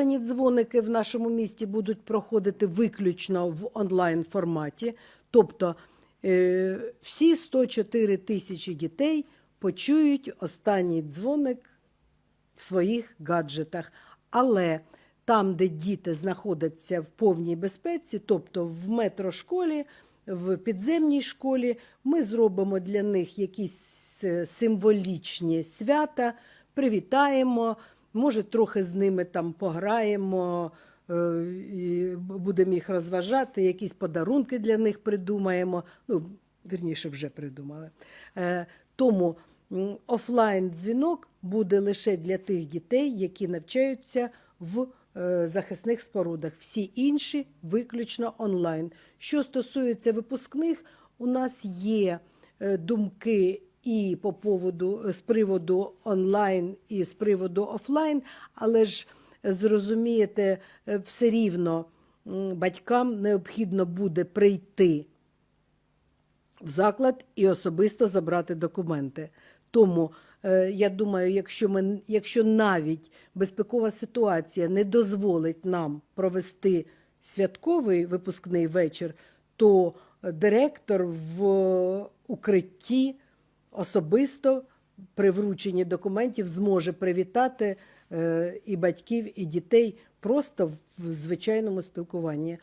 останні дзвоники в нашому місті будуть проходити виключно в онлайн форматі. Тобто е, всі 104 тисячі дітей почують останній дзвоник в своїх гаджетах. Але там, де діти знаходяться в повній безпеці, тобто в метрошколі, в підземній школі, ми зробимо для них якісь е, символічні свята, привітаємо, може, трохи з ними там пограємо. е, І будемо їх розважати, якісь подарунки для них придумаємо. Ну, вірніше, вже придумали. Е, Тому офлайн дзвінок буде лише для тих дітей, які навчаються в е, захисних спорудах. Всі інші виключно онлайн. Що стосується випускних, у нас є думки і по поводу з приводу онлайн, і з приводу офлайн, але ж е, зрозумієте, е, все рівно батькам необхідно буде прийти в заклад і особисто забрати документи. Тому е, я думаю, якщо ми, якщо навіть безпекова ситуація не дозволить нам провести святковий випускний вечір, то директор в укритті особисто при врученні документів зможе привітати е, і батьків, і дітей просто в звичайному спілкуванні.